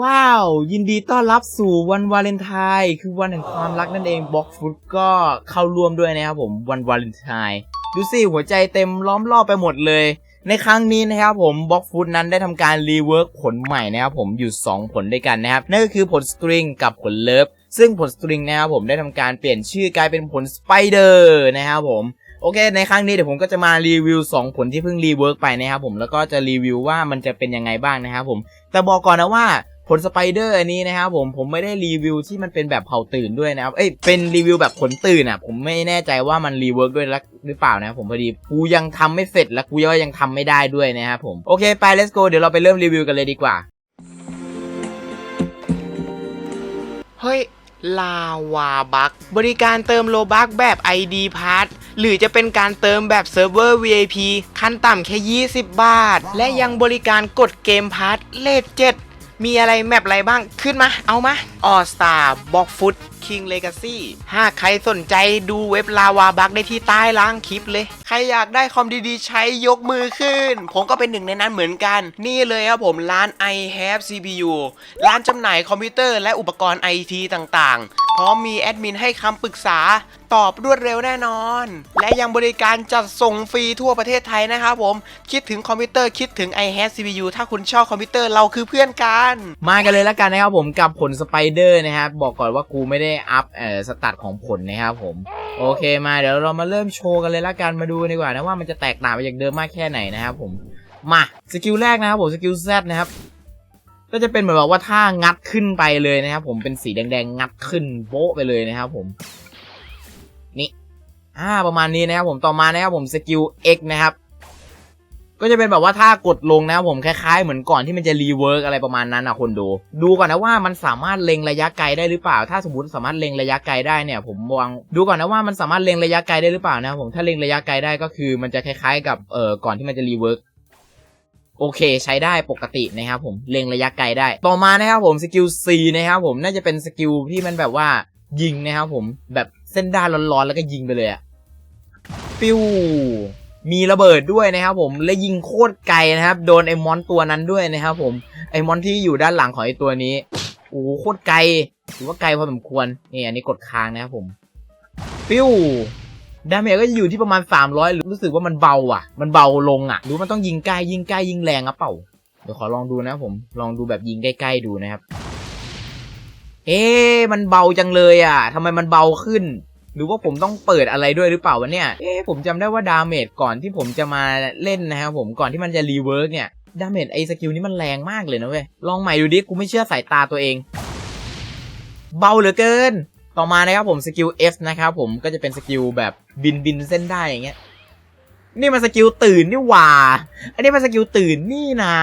ว้าว ยินดีต้อนรับสู่วันวาเลนไทน์คือวันแห่งความรักนั่นเองบล็อกฟุตก็เข้าร่วมด้วยนะครับผมวันวาเลนไทน์ดูสิหัวใจเต็มล้อมรอบไปหมดเลย ในครั้งนี้นะครับผมบล็อกฟุตนั้นได้ทำการรีเวิร์กผลใหม่นะครับผมอยู่ 2 ผลด้วยกันนะครับ นั่นก็คือผลสตริงกับผลเลิฟซึ่งผลสตริงนะครับผมได้ทำการเปลี่ยนชื่อกลายเป็นผลสไปเดอร์นะครับผมโอเค ในครั้งนี้เดี๋ยวผมก็จะมารีวิว 2 ผลที่เพิ่งรีเวิร์กไปนะครับผมแล้วก็จะรีวิวว่ามันจะเป็นยังไงบ้างนะครับผม แต่บอกก่อนนะว่า ผลสไปเดอร์อันนี้นะครับผมผมไม่ได้รีวิวที่มันเป็นแบบเผาตื่นด้วยนะครับเอ้ยเป็นรีวิวแบบผลตื่นอะ ผมไม่แน่ใจว่ามันรีเวิร์กด้วยหรือเปล่านะครับผมพอดีกูยังทำไม่เสร็จและกูยังทำไม่ได้ด้วยนะครับผมโอเคไป let's go เดี๋ยวเราไปเริ่มรีวิวกันเลยดีกว่าเฮ้ยลาวาบักบริการเติมโลบักแบบ ID p a s s หรือจะเป็นการเติมแบบเซิร์ฟเวอร์ VIP ขั้นต่ำแค่ 20 บาท และยังบริการกดเกมพาร์ทเลทเจ็ด มีอะไรแมปอะไรบ้างขึ้นมา เอามาออสตาบ็อกฟุตคิงเลกาซี่หากใครสนใจดูเว็บลาวาบักได้ที่ใต้ล่างคลิปเลย ใครอยากได้คอมดีๆ ใช้ยกมือขึ้น ผมก็เป็นหนึ่งในนั้นเหมือนกัน นี่เลยครับผมร้าน i have CPU ร้านจำหน่ายคอมพิวเตอร์และอุปกรณ์ไอทีต่างๆ พร้อมมีแอดมินให้คำปรึกษาตอบรวดเร็วแน่นอน และยังบริการจัดส่งฟรีทั่วประเทศไทยนะครับผม คิดถึงคอมพิวเตอร์คิดถึง i have CPU ถ้าคุณชอบคอมพิวเตอร์เราคือเพื่อนกัน มากันเลยแล้วกันนะครับผมกับผลสไปเดอร์นะครับบอกก่อนว่ากูไม่ได้อัพเอ่อสตัดของผลนะครับผม โอเคมาเดี๋ยวเรามาเริ่มโชว์กันเลยละกันมาดูกันดีกว่านะว่ามันจะแตกต่างไปจากเดิมมากแค่ไหนนะครับผมมาสกิลแรกนะครับผมสกิล Z นะครับ ก็จะเป็นเหมือนแบบว่าถ้างัดขึ้นไปเลยนะครับผมเป็นสีแดงๆงัดขึ้นโบ๊ะไปเลยนะครับผมนี่อ่าประมาณนี้นะครับผมต่อมานะครับผมสกิล X นะครับก็จะเป็นแบบว่าถ้ากดลงนะครับผมคล้ายๆ เหมือนก่อนที่มันจะรีเวิร์กอะไรประมาณนั้นนะคนดู ดูก่อนนะว่ามันสามารถเล็งระยะไกลได้หรือเปล่า ถ้าสมมติสามารถเล็งระยะไกลได้เนี่ย ผมวางดูก่อนนะว่ามันสามารถเล็งระยะไกลได้หรือเปล่านะครับผมถ้าเล็งระยะไกลได้ก็คือ มันจะคล้ายๆ กับเอ่อก่อนที่มันจะรีเวิร์ก โอเคใช้ได้ปกตินะครับผมเล็งระยะไกลได้ ต่อมานะครับผมสกิล C นะครับผมน่าจะเป็นสกิลที่มันแบบว่ายิงนะครับผมแบบเส้นด้านร้อนๆแล้วก็ยิงไปเลยอะปิ้วมีระเบิดด้วยนะครับผมและยิงโคตรไกลนะครับ โดนไอ้มอนตัวนั้นด้วยนะครับผมไอ้มอนที่อยู่ด้านหลังของไอ้ตัวนี้โอ้โหโคตรไกลถือว่าไกลพอสมควรนี่อันนี้กดค้างนะครับผม ปิ้ว ดาเมจก็จะอยู่ที่ประมาณ 300หรือรู้สึกว่ามันเบาอะ มันเบาลงอะ รู้มันต้องยิงใกล้ยิงใกล้ยิงแรงอะเปล่า เดี๋ยวขอลองดูนะผม ลองดูแบบยิงใกล้ๆดูนะครับ เอ๊มันเบาจังเลยอะทำไมมันเบาขึ้น หรือว่าผมต้องเปิดอะไรด้วยหรือเปล่าวะเนี่ย เอ๊ผมจำได้ว่าดาเมจก่อนที่ผมจะมาเล่นนะครับผม ก่อนที่มันจะรีเวิร์กเนี่ย ดาเมจไอสกิลนี้มันแรงมากเลยนะเว้ย ลองใหม่ดูดิ กูไม่เชื่อสายตาตัวเอง เบาเหลือเกิน ต่อมานะครับผมสกิล F นะครับผมก็จะเป็นสกิลแบบบินบินเส้นได้อย่างเงี้ยนี่มันสกิลตื่นนี่หว่า อันนี้มันสกิลตื่นนี่นา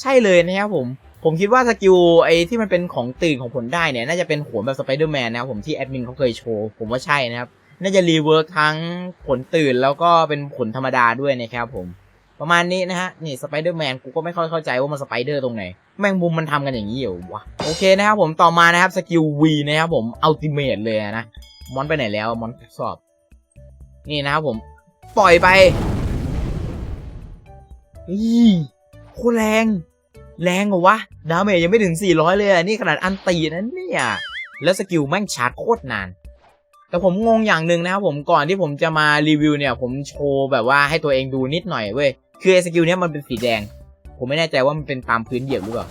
ใช่เลยนะครับผม ผมคิดว่าสกิลไอ้ที่มันเป็นของตื่นของผลได้เนี่ย น่าจะเป็นโขนแบบสไปเดอร์แมนนะครับผมที่แอดมินเขาเคยโชว์ ผมว่าใช่นะครับ น่าจะรีเวิร์กทั้งผลตื่นแล้วก็เป็นผลธรรมดาด้วยนะครับผม ประมาณนี้นะฮะ นี่สไปเดอร์แมนกูก็ไม่ค่อยเข้าใจว่ามันสไปเดอร์ตรงไหน แมงมุมมันทำกันอย่างนี้เหรอวะ โอเคนะครับผมต่อมานะครับสกิล V นะครับผมอัลติเมทเลยนะมอนไปไหนแล้วมอนสอบ นี่นะครับผม ปล่อยไปอีโคแรง แรงเหรอวะ ดาเมจยังไม่ถึง 400 เลยอะ นี่ขนาดอันตีนะเนี่ย แล้วสกิลแม่งชาร์จโคตรนาน แต่ผมงงอย่างหนึ่งนะครับผมก่อนที่ผมจะมารีวิวเนี่ย ผมโชว์แบบว่าให้ตัวเองดูนิดหน่อยเว้ย คือไอ้สกิลเนี้ยมันเป็นสีแดง ผมไม่แน่ใจว่ามันเป็นตามพื้นเหยียบหรือเปล่า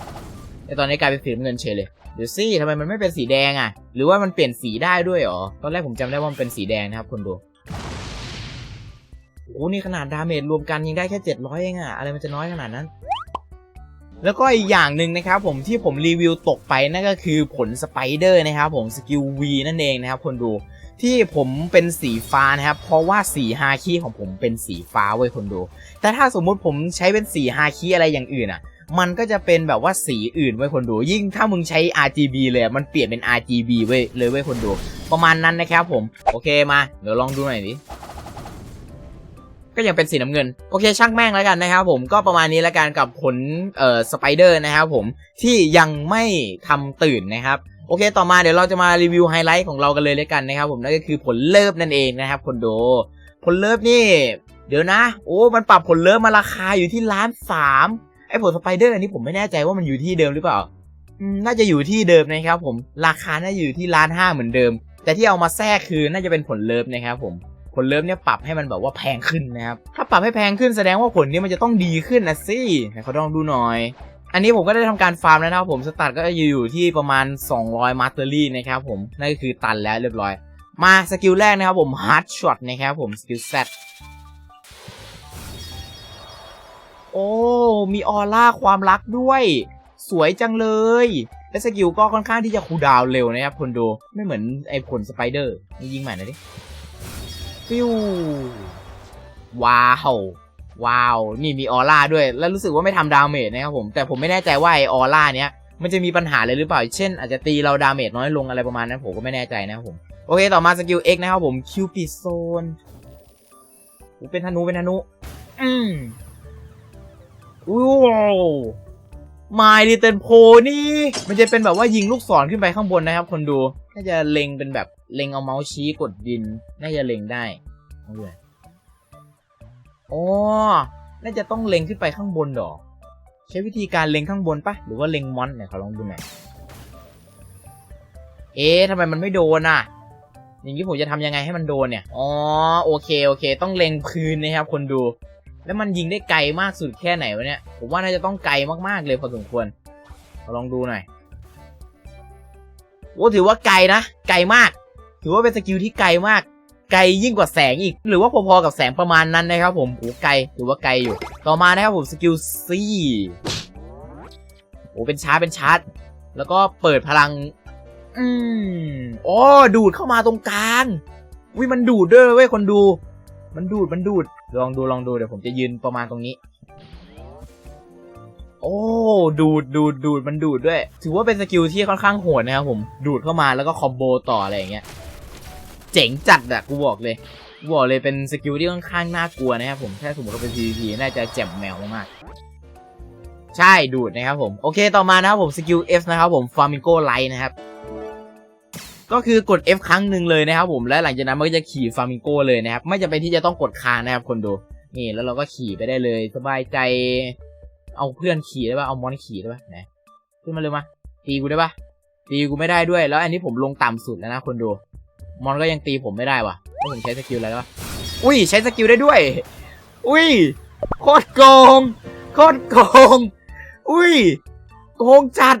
แต่ตอนนี้กลายเป็นสีน้ำเงินเฉยเลยเดี๋ยวสิทำไมมันไม่เป็นสีแดงอะ หรือว่ามันเปลี่ยนสีได้ด้วยหรอ ตอนแรกผมจำได้ว่ามันเป็นสีแดงนะครับคนดูโอ้โหนี่ขนาดดาเมจรวมกันยังได้แค่700เองอะ อะไรมันจะน้อยขนาดนั้น แล้วก็อีกอย่างหนึ่งนะครับผมที่ผมรีวิวตกไปนั่นก็คือผลสไปเดอร์นะครับผมสกิล V นั่นเองนะครับคนดูที่ผมเป็นสีฟ้านะครับ เพราะว่าสีฮาคีของผมเป็นสีฟ้าเว้ยคนดู แต่ถ้าสมมุติผมใช้เป็นสีฮาคีอะไรอย่างอื่นอะ มันก็จะเป็นแบบว่าสีอื่นไว้คนดู ยิ่งถ้ามึงใช้ RGB เลยมันเปลี่ยนเป็น RGB เว้ยเลยเว้ยคนดู ประมาณนั้นนะครับผม โอเคมาเดี๋ยวลองดูหน่อยดิก็ยังเป็นสีน้ำเงิน โอเคช่างแม่งแล้วกันนะครับผมก็ประมาณนี้แล้วกันกับผลเอ่อสไปเดอร์นะครับผมที่ยังไม่ทำตื่นนะครับโอเค ต่อมาเดี๋ยวเราจะมารีวิวไฮไลท์ของเรากันเลยแล้วกันนะครับผมนั่นก็คือผลเลิฟนั่นเองนะครับคนดูผลเลิฟนี่ เดี๋ยวนะ โอ้ มันปรับผลเลิฟมาราคาอยู่ที่ล้านสาม ผลสไปเดอร์อันนี้ผมไม่แน่ใจว่ามันอยู่ที่เดิมหรือเปล่า น่าจะอยู่ที่เดิมนะครับผม ราคาน่าจะอยู่ที่ล้านห้าเหมือนเดิม แต่ที่เอามาแทรกคือน่าจะเป็นผลเลิฟนะครับผม ผลเลิฟเนี่ยปรับให้มันแบบว่าแพงขึ้นนะครับ ถ้าปรับให้แพงขึ้นแสดงว่าผลนี้มันจะต้องดีขึ้นนะสิเขาลองดูหน่อย อันนี้ผมก็ได้ทำการฟาร์มแล้วนะครับผม สตาร์ทก็อยู่ที่ประมาณ 200มาสเตอรี่นะครับผม นั่นก็คือตันแล้วเรียบร้อย มาสกิลแรกนะครับผม hard shot นะครับผมสกิล Z โอ้ มีออร่าความรักด้วย สวยจังเลย และสกิลก็ค่อนข้างที่จะคูดาวเร็วนะครับคนดูไม่เหมือนไอ้ผลสไปเดอร์นี่ยิงใหม่หน่อยดิฟิวว้าวว้าว นี่มีออร่าด้วย แล้วรู้สึกว่าไม่ทำดาเมจนะครับผม แต่ผมไม่แน่ใจว่าไอออร่าเนี้ย มันจะมีปัญหาเลยหรือเปล่า เช่น อาจจะตีเราดาเมจน้อยลงอะไรประมาณนั้นผมก็ไม่แน่ใจนะครับผม โอเค ต่อมาสกิล X นะครับผมคิวปิดโซนเป็นธนูเป็นธนู อืม ว้าวมาดิเตนโพนี่ มันจะเป็นแบบว่ายิงลูกศรขึ้นไปข้างบนนะครับ คนดู น่าจะเล็งเป็นแบบเล็งเอาเมาส์ชี้กดดิน น่าจะเล็งได้เอาเลยอ๋อน่าจะต้องเล็งขึ้นไปข้างบนดอก ใช้วิธีการเล็งข้างบนปะหรือว่าเล็งมอนเนี่ยเขาลองดูหน่อยเอ๊ะทำไมมันไม่โดนอะ อย่างนี้ผมจะทำยังไงให้มันโดนเนี่ย อ๋อ โอเค โอเค ต้องเล็งพื้นนะครับ คนดู แล้วมันยิงได้ไกลมากสุดแค่ไหนวะเนี่ย ผมว่าน่าจะต้องไกลมากๆเลยพอสมควรเราลองดูหน่อยโอ้ถือว่าไกลนะ ไกลมาก ถือว่าเป็นสกิลที่ไกลมาก ไกลยิ่งกว่าแสงอีก หรือว่าพอๆกับแสงประมาณนั้นนะครับผมโอ้ไกล ถือว่าไกลอยู่ ต่อมานะครับผมสกิลซีโอ้เป็นชาร์จเป็นชาร์จ แล้วก็เปิดพลัง อืมอ๋อดูดเข้ามาตรงกลางวิมันดูดด้วยเว้ยคนดู มันดูดมันดูดลองดูลองดูเดี๋ยวผมจะยืนประมาณตรงนี้ โอ้ดูดดูดดูดมันดูดด้วย ถือว่าเป็นสกิลที่ค่อนข้างโหดนะครับผมดูดเข้ามาแล้วก็คอมโบต่ออะไรอย่างเงี้ยเจ๋งจัดอะกูบอกเลยกูบอกเลยเป็นสกิลที่ค่อนข้างน่ากลัวนะครับผมถ้าสมมติเราเป็น PVP น่าจะแจ่มแมวมากๆใช่ดูดนะครับผม โอเคต่อมานะครับผมสกิล F นะครับผม Flamingo Light นะครับ ก็คือกด F ครั้งหนึ่งเลยนะครับผมและหลังจากนั้นมันก็จะขี่ฟามิงโกเลยนะครับไม่จำเป็นที่จะต้องกดค้างนะครับคนดูนี่แล้วเราก็ขี่ไปได้เลยสบายใจเอาเพื่อนขี่ได้ปะเอามอนขี่ได้ปะไหนขึ้นมาเลยมาตีกูได้ปะตีกูไม่ได้ด้วย แล้วอันนี้ผมลงต่ำสุดแล้วนะคนดูมอนก็ยังตีผมไม่ได้วะแล้วผมใช้สกิลอะไรวะอุ้ยใช้สกิลได้ด้วย อุ้ยโคตรโกงโคตรโกงอุ้ยโกงจัด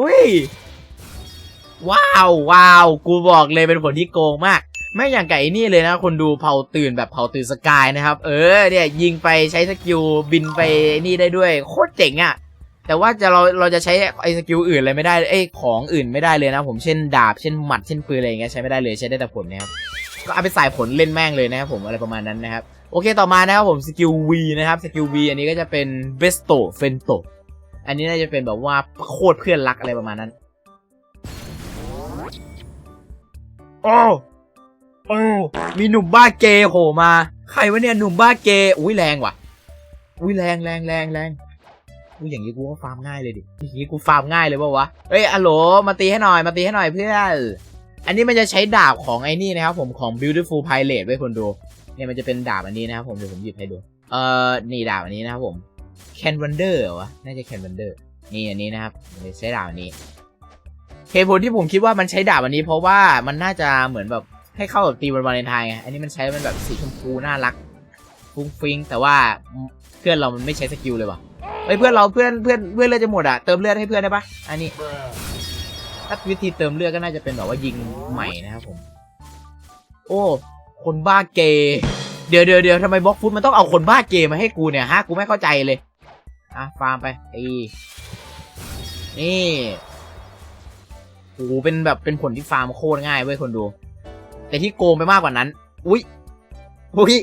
อุ้ย ว้าวว้าวกูบอกเลยเป็นผลที่โกงมากไม่อย่างไก่นี่เลยนะคนดูเผาตื่นแบบเผาตื่นสกายนะครับ เออเนี่ยยิงไปใช้สกิลบินไปนี่ได้ด้วย โคตรเจ๋งอะ่ะ แต่ว่าจะเราเราจะใช้ไอ้สกิลอื่นอะไรไม่ได้เอ้ยของอื่นไม่ได้เลยนะ ผมเช่นดาบเช่นหมัดเช่นปืนอะไรอย่างเงี้ยใช้ไม่ได้เลยใช้ได้แต่ผลนะครับก็เอาไปใส่ผลเล่นแม่งเลยนะครับผมอะไรประมาณนั้นนะครับโอเคต่อมานะครับผมสกิล V นะครับสกิล V อันนี้ก็จะเป็นเบสโตเฟนโตอันนี้น่าจะเป็นแบบว่าโคตรเพื่อนรักอะไรประมาณนั้น โอ้โอ้มีหนุ่มบ้าเกย์โผล่มา ใครวะเนี่ยหนุ่มบ้าเกย์อุ้ยแรงว่ะ อุ้ยแรงแรงแรงแรงอุ้ยอย่างนี้กูก็ฟาร์มง่ายเลยดิอย่างนี้กูฟาร์มง่ายเลยป่าวะเอ้ยอะโหลมาตีให้หน่อยมาตีให้หน่อยเพื่อนอันนี้มันจะใช้ดาบของไอ้นี่นะครับผมของ beautiful pilot ไว้คนดูเนี่ยมันจะเป็นดาบอันนี้นะครับผมเดี๋ยวผมหยิบให้ดู เอ่อนี่ดาบอันนี้นะครับผม can wonder วะน่าจะ can wonder นี่อันนี้นะครับใช้ดาบอันนี้ เหตุผลที่ผมคิดว่ามันใช้ดาบอันนี้เพราะว่ามันน่าจะเหมือนแบบให้เข้ากับตีวันวาเลนไทน์ไงอันนี้มันใช้เป็นแบบสีชมพูน่ารักฟุ้งฟิงแต่ว่าเพื่อนเรามันไม่ใช้สกิลเลยว่ะเฮ้ยเพื่อนเราเพื่อนเพื่อนเพื่อนเลือดจะหมดอะเติมเลือดให้เพื่อนได้ปะอันนี้ถ้าวิธีเติมเลือดก็น่าจะเป็นแบบว่ายิงใหม่นะครับผม โอ้ คนบ้าเกย์เดี๋ยวเดี๋ยวเดี๋ยวทำไมบล็อกฟุตมันต้องเอาคนบ้าเกย์มาให้กูเนี่ยฮะกูไม่เข้าใจเลยอะฟาร์มไปตีนี่ หเป็นแบบเป็นผลที่ฟาร์มโคตรง่ายเว้ยคนดู แต่ที่โกงไปมากกว่านั้น อุ้ยอุ้ย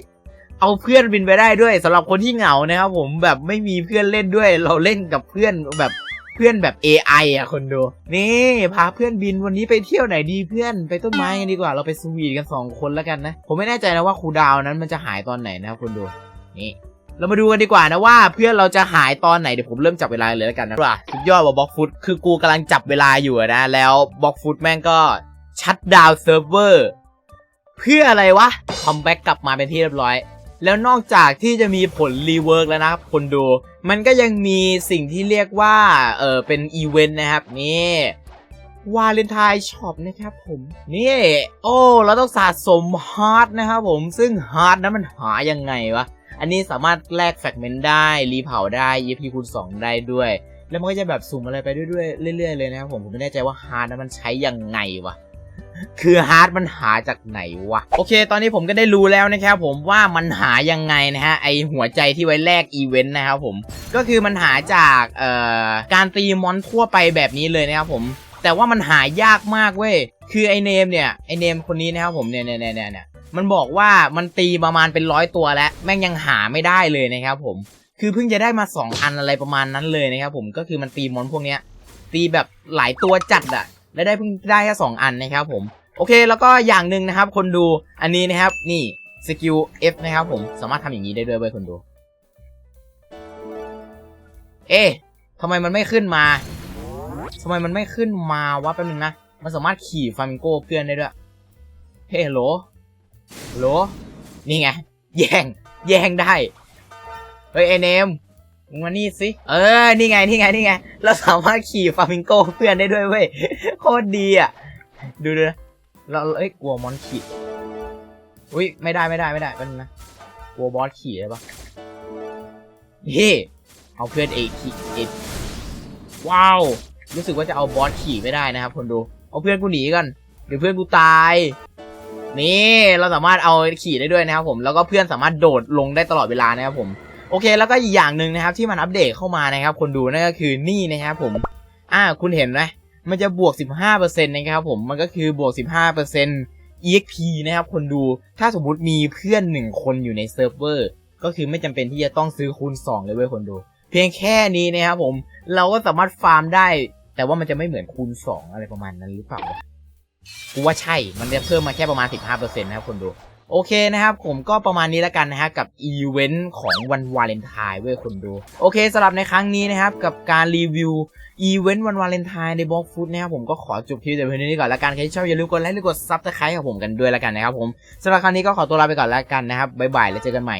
เอาเพื่อนบินไปได้ด้วยสำหรับคนที่เหงานะครับผมแบบไม่มีเพื่อนเล่นด้วย เราเล่นกับเพื่อนแบบเพื่อนแบบ AI อะคนดู นี่พาเพื่อนบินวันนี้ไปเที่ยวไหนดีเพื่อนไปต้นไม้กันดีกว่าเราไปสวีทกันสองคนแล้วกันนะ ผมไม่แน่ใจนะว่าครูดาวนั้นมันจะหายตอนไหนนะครับคนดู นี่ เรามาดูกันดีกว่านะว่าเพื่อนเราจะหายตอนไหนเดี๋ยวผมเริ่มจับเวลาเลยแล้วกันนะว่าสุดยอดว่าบล็อกฟุตคือกูกำลังจับเวลาอยู่นะ แล้วบล็อกฟุตแม่งก็ชัดดาวเซิร์ฟเวอร์เพื่ออะไรวะคอมแบ็กกลับมาเป็นที่เรียบร้อย แล้วนอกจากที่จะมีผลรีเวิร์กแล้วนะครับคนดู มันก็ยังมีสิ่งที่เรียกว่าเออเป็นอีเวนต์นะครับนี่วาเลนไทน์ช็อปนะครับผมนี่โอ้เราต้องสะสมฮาร์ดนะครับผมซึ่งฮาร์ดนั้นมันหายังไงวะ อันนี้สามารถแลกแฟกเมนต์ได้ รีเผาได้ EP คูณ2 ได้ด้วย แล้วมันก็จะแบบสุ่มอะไรไปด้วยๆเรื่อยๆเลยนะครับผมผมไม่แน่ใจว่าฮาร์ดนั้นมันใช้ยังไงวะคือฮาร์ดมันหาจากไหนวะ โอเค ตอนนี้ผมก็ได้รู้แล้วนะครับผมว่ามันหายังไงนะฮะ ไอหัวใจที่ไว้แลกอีเวนต์นะครับผม ก็คือมันหาจากเอ่อการตีมอนทั่วไปแบบนี้เลยนะครับผม แต่ว่ามันหายากมากเว้ย คือไอเนมเนี่ย ไอเนมคนนี้นะครับผมเนี่ยเนี่ยเนี่ยเนี่ย มันบอกว่ามันตีประมาณเป็นร้อยตัวแล้ว แม่งยังหาไม่ได้เลยนะครับผม คือเพิ่งจะได้มา 2 อันอะไรประมาณนั้นเลยนะครับผม ก็คือมันตีมอนพวกเนี้ย ตีแบบหลายตัวจัดอะและได้เพิ่งได้แค่สองอันนะครับผม โอเค แล้วก็อย่างหนึ่งนะครับ คนดู อันนี้นะครับ นี่สกิล F นะครับผม สามารถทำอย่างนี้ได้ด้วยเว้ยคนดู เอ๊ะทำไมมันไม่ขึ้นมาทำไมมันไม่ขึ้นมาวะแป๊บนึงนะ มันสามารถขี่ฟามิงโก้เพื่อนได้ด้วย เฮ้ยโหล โหลนี่ไง แย่ง แย่งได้ เฮ้ยไอเนมมึงมานี่สิ เออ นี่ไง นี่ไง นี่ไง เราสามารถขี่ฟลามิงโกเพื่อนได้ด้วยเว้ย โคตรดีอะ ดูดูนะเราเอ้ย กลัวมอนขี่ อุ้ย ไม่ได้ ไม่ได้ ไม่ได้เป็นนะ กลัวบอสขี่ได้ปะเฮ้เอาเพื่อนเอขี่เอว้าว รู้สึกว่าจะเอาบอสขี่ไม่ได้นะครับคนดู เอาเพื่อนกูหนีกัน เดี๋ยวเพื่อนกูตาย นี่เราสามารถเอาขี่ได้ด้วยนะครับผมแล้วก็เพื่อนสามารถโดดลงได้ตลอดเวลานะครับผมโอเค แล้วก็อีกอย่างหนึ่งนะครับที่มันอัปเดตเข้ามานะครับ คนดูนั่นก็คือนี่นะครับผมอ่าคุณเห็นไหมมันจะบวก 15%นะครับผมมันก็คือบวก 15% EXP นะครับคนดูถ้าสมมุติมีเพื่อนหนึ่งคนอยู่ในเซิร์ฟเวอร์ก็คือไม่จำเป็นที่จะต้องซื้อคูณ 2 เลยเว้ยคนดู เพียงแค่นี้นะครับผมเราก็สามารถฟาร์มได้ แต่ว่ามันจะไม่เหมือนคูณ 2 อะไรประมาณนั้นหรือเปล่า กูว่าใช่มันจะเพิ่มมาแค่ประมาณ 15%นะครับคนดูโอเคนะครับ ผมก็ประมาณนี้แล้วกันนะฮะกับอีเวนต์ของวันวาเลนไทน์เว้ยคนดู โอเคสำหรับในครั้งนี้นะครับ กับการรีวิวอีเวนต์วันวาเลนไทน์ในบล็อกฟุตนะครับผมก็ขอจบคลิปแต่เพียงเท่านี้ก่อนแล้วกันใครที่ชอบอย่าลืมกดไลค์หรือกดซับสไครต์กับผมกันด้วยแล้วกันนะครับผมสำหรับครั้งนี้ก็ขอตัวลาไปก่อนแล้วกันนะครับบ๊ายบายแล้วเจอกันใหม่